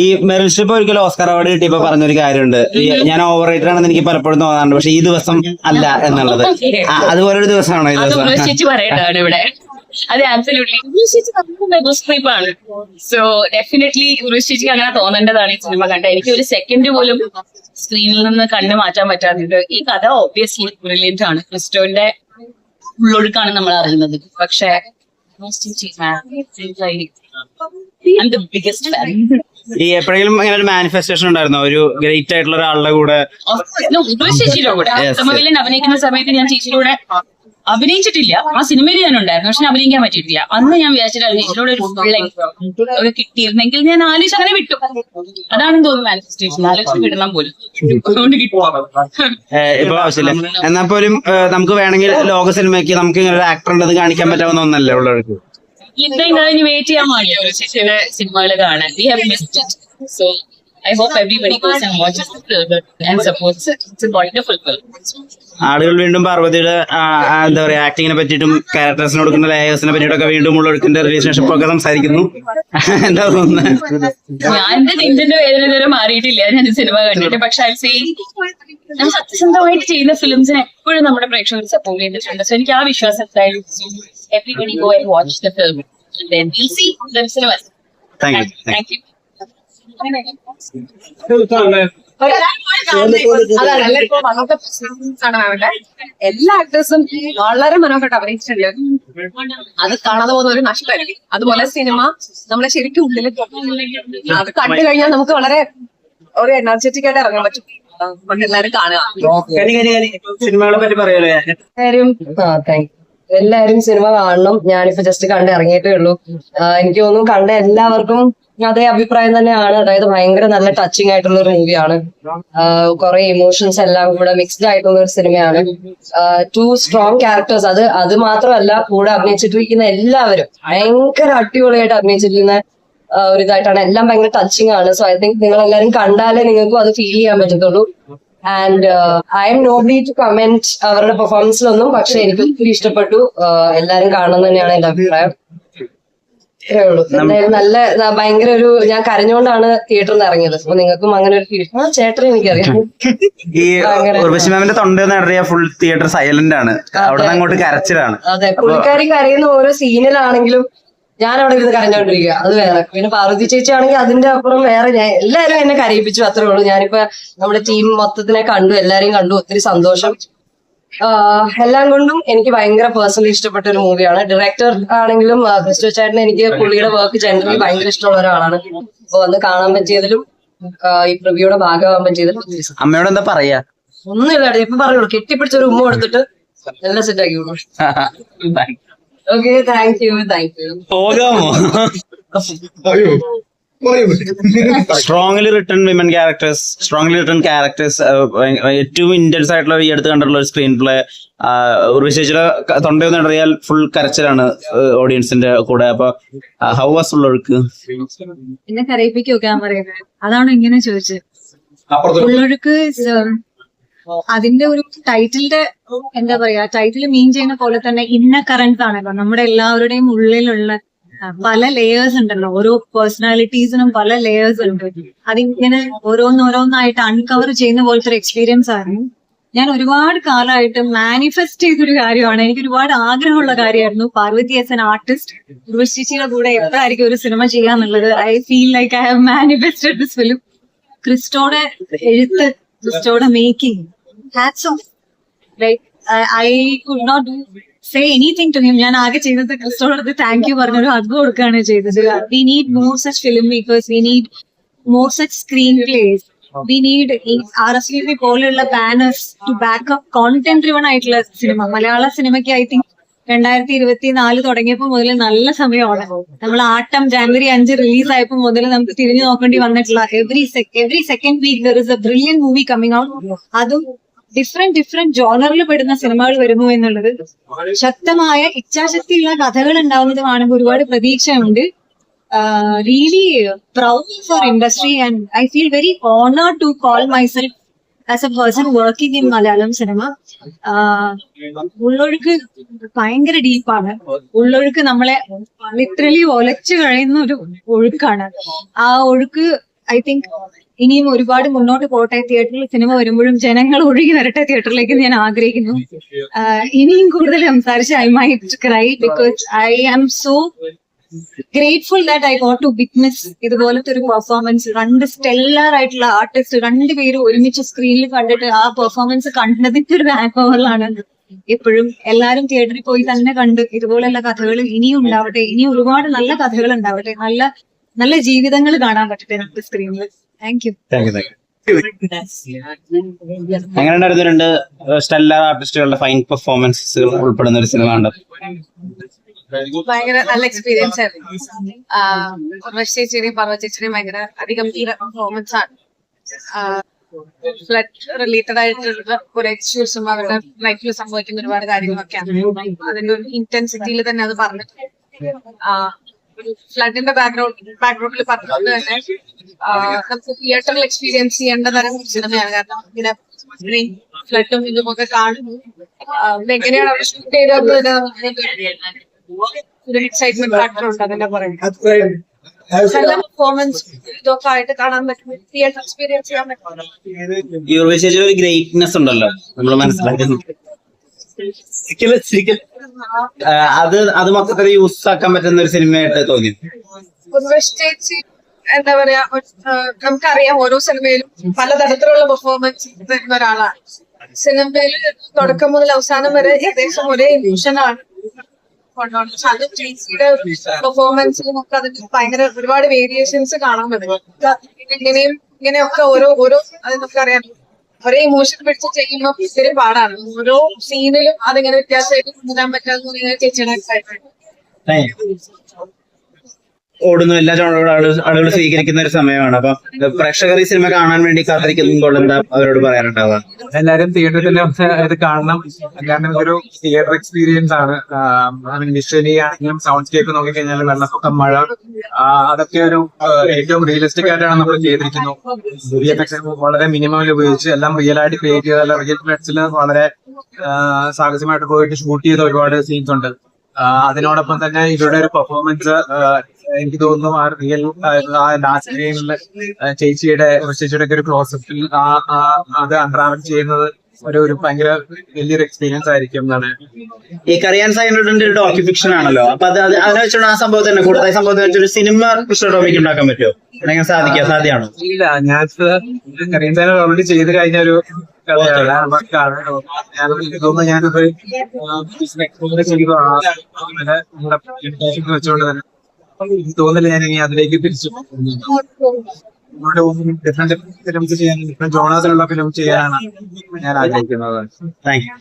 ഈ Meryl Streep ഒരിക്കലും Oscar award കിട്ടിയപ്പോ പറഞ്ഞൊരു കാര്യമുണ്ട്. ഞാൻ ഓവർ റേറ്റഡ് ആണെന്ന് എനിക്ക് പലപ്പോഴും തോന്നാറുണ്ട്. പക്ഷെ ഈ ദിവസം അല്ല എന്നുള്ളത്. അതുപോലെ ഒരു ദിവസമാണോ ഈ ദിവസം. ഇവിടെ. അത് ആബ്സല്യൂട്ട്ലി ആണ് സോ ഡെഫിനറ്റ്ലി ഉദ്ദേശിച്ച് അങ്ങനെ തോന്നേണ്ടതാണ് ഈ സിനിമ കണ്ട. എനിക്ക് ഒരു സെക്കൻഡ് പോലും സ്ക്രീനിൽ നിന്ന് കണ്ണു മാറ്റാൻ പറ്റാറുണ്ട് ഈ കഥ ഓബിയസ്ലി ബ്രില്യന്റ് ആണ്. ക്രിസ്റ്റോന്റെ ഉള്ളൊഴുക്കാണ് നമ്മൾ അറിയുന്നത്. പക്ഷേ ഈ എപ്പോഴെങ്കിലും ഇങ്ങനെ ഒരു മാനിഫെസ്റ്റേഷൻ ഉണ്ടായിരുന്നോ? ഒരു ഗ്രേറ്റ് ആയിട്ടുള്ള ഒരാളുടെ കൂടെ? ചേച്ചിയുടെ കൂടെ. Yes. അഭിനയിക്കുന്ന സമയത്ത് ഞാൻ ചേച്ചിയുടെ കൂടെ അഭിനയിച്ചിട്ടില്ല. ആ സിനിമയിൽ ഞാൻ ഉണ്ടായിരുന്നു. പക്ഷെ അഭിനയിക്കാൻ പറ്റിയിട്ടില്ല. അന്ന് ഞാൻ വിചാരിച്ചിട്ട് ഒരു പിള്ളേ കിട്ടിയിരുന്നെങ്കിൽ ഞാൻ ആലോചിച്ച് അങ്ങനെ വിട്ടു. അതാണ് തോന്നുന്നു മാനിഫെസ്റ്റേഷൻ ആലോചിച്ച് വിടണം പോലും. അതുകൊണ്ട് കിട്ടും. ഏഹ്, എന്നാൽ പോലും നമുക്ക് വേണമെങ്കിൽ ലോക സിനിമയ്ക്ക് നമുക്ക് ഇങ്ങനെ ഒരു ആക്ടർ ഉണ്ടെന്ന് കാണിക്കാൻ പറ്റാവുന്ന ഒന്നല്ലേ ഉള്ളവർക്ക് ഇന്ന് കഴിഞ്ഞ് വെയിറ്റ് ചെയ്യാൻ പാടില്ല. സിനിമകൾ കാണാൻ. We have hope everybody hope everybody goes and watches and supports it's a wonderful film ആളുകൾ വീണ്ടും പാർവതിയുടെ എന്താ പറയാ ആക്ടിങ്ങിനെ പറ്റിയിട്ടും ക്യാരക്ടേഴ്സിന് കൊടുക്കുന്ന ലേയേഴ്സിനെ പറ്റിയിട്ടൊക്കെ വീണ്ടും ഉള്ളൊഴുക്കിന്റെ റിലേഷൻഷിപ്പ് ഒക്കെ സംസാരിക്കുന്നു. എന്താ തോന്നുന്നത് ഞാൻ വേദന ഇതുവരെ മാറിയിട്ടില്ല. ഞാൻ സിനിമ കണ്ടിട്ട്. പക്ഷെ ഐ സേ ഞാൻ സത്യസന്ധമായിട്ട് ചെയ്യുന്ന ഫിലിംസിനെ എപ്പോഴും നമ്മുടെ പ്രേക്ഷകർ സപ്പോർട്ട് ചെയ്തിട്ടുണ്ട്. സോ എനിക്ക് ആ വിശ്വാസം everybody go and watch the film then we'll see. Thank you എല്ലാ ആക്ടേഴ്സും വളരെ മനോഹരമായിട്ട് അഭിനയിച്ചിട്ടുണ്ട്. അത് കാണാതെ പോകുന്ന ഒരു നഷ്ടമായിരിക്കും അതുപോലെ സിനിമ നമ്മളെ ശരിക്കും ഉള്ളിൽ തൊടും. അത് കണ്ടു കഴിഞ്ഞാൽ നമുക്ക് വളരെ ഒരു എനർജറ്റിക് ആയിട്ട് ഇറങ്ങാൻ പറ്റും. എല്ലാരും കാണുക. സിനിമകളെ പറ്റി പറയുമല്ലോ എല്ലാരും സിനിമ കാണണം. ഞാനിപ്പോ ജസ്റ്റ് കണ്ട് ഇറങ്ങിയിട്ടേ ഉള്ളൂ. എനിക്ക് തോന്നുന്നു കണ്ട എല്ലാവർക്കും അതേ അഭിപ്രായം തന്നെയാണ്. അതായത് ഭയങ്കര നല്ല ടച്ചിങ് ആയിട്ടുള്ള ഒരു മൂവിയാണ് കുറെ ഇമോഷൻസ് എല്ലാം കൂടെ മിക്സ്ഡ് ആയിട്ടുള്ള ഒരു സിനിമയാണ്. ടു സ്ട്രോങ് ക്യാരക്ടേഴ്സ് അത് അത് മാത്രമല്ല കൂടെ അഭിനയിച്ചിട്ടിരിക്കുന്ന എല്ലാവരും ഭയങ്കര അടിപൊളിയായിട്ട് അഭിനയിച്ചിരിക്കുന്ന ഒരു ഇതായിട്ടാണ്. എല്ലാം ഭയങ്കര ടച്ചിങ് ആണ്. സോ ഐ തിങ്ക് നിങ്ങൾ എല്ലാവരും കണ്ടാലേ നിങ്ങൾക്കും അത് ഫീൽ ചെയ്യാൻ പറ്റത്തുള്ളൂ. And I'm nobody to comment അവരുടെ പെർഫോമൻസിലൊന്നും പക്ഷെ എനിക്ക് ഒത്തിരി ഇഷ്ടപ്പെട്ടു. എല്ലാരും കാണണം തന്നെയാണ് എന്റെ അഭിപ്രായം. നല്ല ഭയങ്കര ഒരു ഞാൻ കരഞ്ഞുകൊണ്ടാണ് തിയേറ്ററിൽ നിന്ന് ഇറങ്ങിയത്. അപ്പൊ നിങ്ങൾക്കും അങ്ങനെ ഒരു ഫീൽ ആ ചേട്ടനെ എനിക്കറിയാം. ഈ. ഉർവശി മാമിന്റെ ഫുൾ തിയേറ്റർ സൈലന്റ് ആണ്. അവിടെ അങ്ങോട്ട് കരച്ചിലാണ്. അതെ പുള്ളിക്കാരി കരയുന്ന ഓരോ സീനിലാണെങ്കിലും ഞാൻ അവിടെ ഇരുന്ന് കരഞ്ഞോണ്ടിരിക്കുക അത് വേറെ. പിന്നെ പാർവതി ചേച്ചി ആണെങ്കിൽ അതിന്റെ അപ്പുറം വേറെ ഞാൻ എല്ലാവരും എന്നെ കരയിപ്പിച്ചു അത്രേ ഉള്ളൂ. ഞാനിപ്പോ നമ്മുടെ ടീം മൊത്തത്തിനെ കണ്ടു എല്ലാരെയും കണ്ടു. ഒത്തിരി സന്തോഷം. എല്ലാം കൊണ്ടും എനിക്ക് ഭയങ്കര പേഴ്സണലി ഇഷ്ടപ്പെട്ട ഒരു മൂവിയാണ് ഡയറക്ടർ ആണെങ്കിലും ക്രിസ്റ്റോ ചേട്ടൻ എനിക്ക് പുള്ളിയുടെ വർക്ക് ജനറലി ഭയങ്കര ഇഷ്ടമുള്ള ഒരാളാണ്. അപ്പൊ വന്ന് കാണാൻ പറ്റിയതിലും ഈ പ്രിവ്യൂടെ ഭാഗമാകാൻ പറ്റിയതിലും. അമ്മയോട് എന്താ പറയാ? ഒന്നുമില്ല ഇപ്പൊ പറയുള്ളൂ കെട്ടിപ്പിടിച്ച ഒരു ഉമ്മ എടുത്തിട്ട് എല്ലാം സെറ്റ് ആക്കി വിടും okay thank you thank you പോകാമോ? Strongly written women characters strongly written characters ഏറ്റവും ഇന്റൻസ് ആയിട്ടുള്ള ഈ അടുത്ത് കണ്ടിട്ടുള്ള ഒരു സ്ക്രീൻ പ്ലേ റിസേച്ചിലെ തൊണ്ടയൊന്നും ഇടറിയാൽ ഫുൾ കരച്ചിലാണ് ഓഡിയൻസിന്റെ കൂടെ. അപ്പൊ ഹൗ വാസ് ഉള്ളവർക്ക്? എന്നെ അതാണ് ഇങ്ങനെ ചോദിച്ചത്? ഉള്ളൊഴുക്ക് അതിന്റെ ഒരു ടൈറ്റിലിന്റെ എന്താ പറയാ ടൈറ്റിൽ മീൻ ചെയ്യുന്ന പോലെ തന്നെ ഇന്ന കറന്റ് ആണല്ലോ നമ്മുടെ എല്ലാവരുടെയും ഉള്ളിലുള്ള പല ലേയേഴ്സ് ഉണ്ടല്ലോ. ഓരോ പേഴ്സണാലിറ്റീസിനും പല ലേയേഴ്സ് ഉണ്ട്. അതിങ്ങനെ ഓരോന്നോരോന്നായിട്ട് അൺകവർ ചെയ്യുന്ന പോലത്തെ ഒരു എക്സ്പീരിയൻസ് ആയിരുന്നു ഞാൻ ഒരുപാട് കാലമായിട്ട് മാനിഫെസ്റ്റ് ചെയ്തൊരു കാര്യമാണ്. എനിക്ക് ഒരുപാട് ആഗ്രഹമുള്ള കാര്യമായിരുന്നു. പാർവതി ആസ് എൻ ആർട്ടിസ്റ്റ് ഉർവശിച്ചിയുടെ കൂടെ എപ്പോഴായിരിക്കും ഒരു സിനിമ ചെയ്യാന്നുള്ളത്? I feel like I have manifested this film ക്രിസ്റ്റോടെ എഴുത്ത് ക്രിസ്റ്റോടെ making hats off like I could not do say anything to him ഞാൻ ആകെ ചെയ്തത് ക്രിസ്റ്റോടത്ത് താങ്ക് യു പറഞ്ഞൊരു ഹഗ് കൊടുക്കുകയാണ് ചെയ്തത്. We need more such film makers we need more such screen plays we need R S V പോലെയുള്ള banners to back up content driven ആയിട്ടുള്ള cinema മലയാള സിനിമയ്ക്ക് ഐ തിങ്ക് രണ്ടായിരത്തി ഇരുപത്തി നാല് തുടങ്ങിയപ്പോൾ മുതൽ നല്ല സമയമാണ് നമ്മൾ ആട്ടം ജാനുവരി അഞ്ച് റിലീസ് ആയപ്പോൾ മുതൽ നമുക്ക് തിരിഞ്ഞു നോക്കേണ്ടി വന്നിട്ടുള്ള every every second week there is a brilliant movie coming out അതും ഡിഫറെന്റ് ഡിഫറെന്റ് ജോണറിൽ പെടുന്ന സിനിമകൾ വരുന്നു എന്നുള്ളത് ശക്തമായ ഇച്ഛാശക്തിയുള്ള കഥകൾ ഉണ്ടാവുന്നത് കാണുമ്പോൾ ഒരുപാട് പ്രതീക്ഷയുണ്ട്. Really proud for industry and I feel very honour to call myself as a person working in Malayalam cinema Ullozhukku ഭയങ്കര ഡീപ്പാണ് ഉള്ളൊഴുക്ക് നമ്മളെ ലിറ്ററലി ഒലച്ചു കഴിയുന്ന ഒരു ഒഴുക്കാണ്. ആ ഒഴുക്ക് ഐ തിങ്ക് ഇനിയും ഒരുപാട് മുന്നോട്ട് പോട്ടെ. തിയേറ്ററിൽ സിനിമ വരുമ്പോഴും ജനങ്ങൾ ഒഴുകി വരട്ടെ തിയേറ്ററിലേക്ക് ഞാൻ ആഗ്രഹിക്കുന്നു. ഇനിയും കൂടുതൽ സംസാരിച്ച് I might cry because I am so grateful that I got to witness ഇതുപോലത്തെ ഒരു പെർഫോമൻസ് രണ്ട് സ്റ്റെല്ലാർ ആയിട്ടുള്ള ആർട്ടിസ്റ്റ് രണ്ടുപേരും ഒരുമിച്ച് സ്ക്രീനിൽ കണ്ടിട്ട് ആ പെർഫോമൻസ് കണ്ടതിന്റെ ഒരു ഹാങ് എപ്പോഴും എല്ലാരും തിയേറ്ററിൽ പോയി തന്നെ കണ്ട് ഇതുപോലെയുള്ള കഥകൾ ഇനിയും ഉണ്ടാവട്ടെ. ഇനിയും ഒരുപാട് നല്ല കഥകൾ ഉണ്ടാവട്ടെ. നല്ല നല്ല ജീവിതങ്ങൾ കാണാൻ പറ്റട്ടെ നമുക്ക് സ്ക്രീനിൽ thank you thank you thank എങ്ങനെ ഉണ്ടായിരുന്നു രണ്ട് സ്റ്റെല്ലാർ ആർട്ടിസ്റ്റുകളുടെ ഫൈൻ പെർഫോമൻസുകൾ ഉൾപ്പെടുന്ന ഒരു സിനിമ ഉണ്ട് ഭയങ്കര നല്ല എക്സ്പീരിയൻസ് ആയിരുന്നു. ഉർവശി ചേച്ചിയുടെയും പർവ ചേച്ചിയുടെയും ഭയങ്കര അധിഗംഭീര പെർഫോമൻസ് ആണ്. ഫ്ലഡ് റിലേറ്റഡ് ആയിട്ടുള്ള കുറെ ഇഷ്യൂസും അവരുടെ ലൈഫിൽ സംഭവിക്കുന്ന ഒരുപാട് കാര്യങ്ങളൊക്കെയാണ്. അതിന്റെ ഒരു ഇന്റൻസിറ്റിയിൽ തന്നെ അത് പറഞ്ഞിട്ട് ഫ്ലഡിന്റെ ബാക്ക്ഗ്രൗണ്ട് ബാക്ക്ഗ്രൗണ്ടിൽ പറഞ്ഞുകൊണ്ട് തന്നെ നമുക്ക് തിയേറ്ററിൽ എക്സ്പീരിയൻസ് ചെയ്യേണ്ട തരം സിനിമയാണ് കാരണം ഇങ്ങനെ ഫ്ലഡും ഇതുമൊക്കെ കാണുന്നു. എങ്ങനെയാണ് അവർ ഷൂട്ട് ചെയ്തത്? ഒരു എക്സൈറ്റ്മെന്റ് ഫാക്ടർ ഉണ്ട് അതിന്റെ പറയുന്നത് നല്ല പെർഫോമൻസ് ഇതൊക്കെ ആയിട്ട് കാണാൻ പറ്റും. തിയേറ്റർ എക്സ്പീരിയൻസ് ചെയ്യാൻ പറ്റും. ഗ്രേറ്റ്നെസ് ഉണ്ടല്ലോ. നമ്മൾ മനസ്സിലാക്കുന്നു. ഒരിക്കലും ഒരിക്കലും, അത് അത് മൊത്തത്തിൽ യൂസ് ആക്കാൻ പറ്റുന്ന ഒരു സിനിമയായിട്ട് തോന്നി. എന്താ പറയാ നമുക്കറിയാം ഓരോ സിനിമയിലും പലതരത്തിലുള്ള പെർഫോമൻസ് തരുന്ന ഒരാളാണ്. സിനിമയിൽ തുടക്കം മുതൽ അവസാനം വരെ ഏകദേശം ഒരേ ഇമോഷനാണ് ചേച്ചിയുടെ പെർഫോമൻസിൽ നമുക്ക് അതിന് ഭയങ്കര ഒരുപാട് വേരിയേഷൻസ് കാണാൻ പറ്റും. ഇങ്ങനെയും ഇങ്ങനെയൊക്കെ ഓരോ ഓരോ അത് നമുക്കറിയാം. ഒരേ ഇമോഷൻ പിടിച്ച് ചെയ്യുമ്പോൾ ഇത്തിരി പാടാണ് ഓരോ സീനിലും അതിങ്ങനെ വ്യത്യാസമായിട്ട് കൊണ്ടുവരാൻ പറ്റാതെ ചേച്ചിയുടെ excitement. ഓടുന്നു എല്ലാ ജോണറുകളും ആളുകൾ സ്വീകരിക്കുന്ന ഒരു സമയമാണ്. അപ്പൊ പ്രേക്ഷകർ ഈ സിനിമ കാണാൻ വേണ്ടി കാത്തിരിക്കുമ്പോൾ എന്താ അവരോട് പറയാനുണ്ടാവുക? എല്ലാരും തിയേറ്ററിൽ ഇത് കാണണം. കാരണം ഇതൊരു തിയേറ്റർ എക്സ്പീരിയൻസ് ആണ്. വിഷ്വലി ആണെങ്കിലും നോക്കി കഴിഞ്ഞാൽ വെള്ളപ്പൊക്കം മഴ അതൊക്കെ ഒരു ഏറ്റവും റിയലിസ്റ്റിക് ആയിട്ടാണ് നമ്മൾ ചെയ്തിരിക്കുന്നു വളരെ മിനിമം ഉപയോഗിച്ച് എല്ലാം റിയൽ ആയിട്ട് ക്രിയേറ്റ് ചെയ്ത റിയൽ ഫ്ലഡ്സിൽ വളരെ സാഹസികമായിട്ട് പോയിട്ട് ഷൂട്ട് ചെയ്ത ഒരുപാട് സീൻസ് ഉണ്ട്. അതിനോടൊപ്പം തന്നെ ഇവരുടെ ഒരു പെർഫോമൻസ് എനിക്ക് തോന്നുന്നു ആ റിയൽ ആ ലാസ്റ്റ് ഗെയിമിൽ ചേച്ചിയുടെ ചേച്ചിയുടെ ഒക്കെ ഒരു ക്ലോസപ്പിൽ ആ അത് അൺട്രാവൽ ചെയ്യുന്നത് ഒരു ഒരു ഭയങ്കര വലിയൊരു എക്സ്പീരിയൻസ് ആയിരിക്കും എന്നാണ്. ഈ കറിയാൻ സൈനോഡിന്റെ ഒരു ഡോക്യു ഫിക്ഷൻ ആണല്ലോ. അപ്പൊ അത് അത് അതിനെ വെച്ചുകൊണ്ട് ആ സംഭവം തന്നെ കൂടുതൽ സംഭവത്തെ വെച്ചൊരു സിനിമ കൃഷ്ണ ടോമിക്ക് ഉണ്ടാക്കാൻ പറ്റുമോ? അങ്ങനെ സാധിക്കുക സാധ്യമാണോ? ഇല്ല ഞാൻ കറിയാൻ കരീംസാൻ ഓൾറെഡി ചെയ്ത് കഴിഞ്ഞ ഒരു തോന്നുന്നു ഞാനത് വെച്ചുകൊണ്ട് തന്നെ. എനിക്ക് തോന്നുന്നില്ല ഞാൻ ഇനി അതിലേക്ക് തിരിച്ചു ഡിഫറെന്റ് ഫിലിംസ് ചെയ്യാൻ ഡിഫറെന്റ് ജോണേഴ്സിലുള്ള ഫിലിം ചെയ്യാനാണ് ഞാൻ ആഗ്രഹിക്കുന്നത് താങ്ക് യു.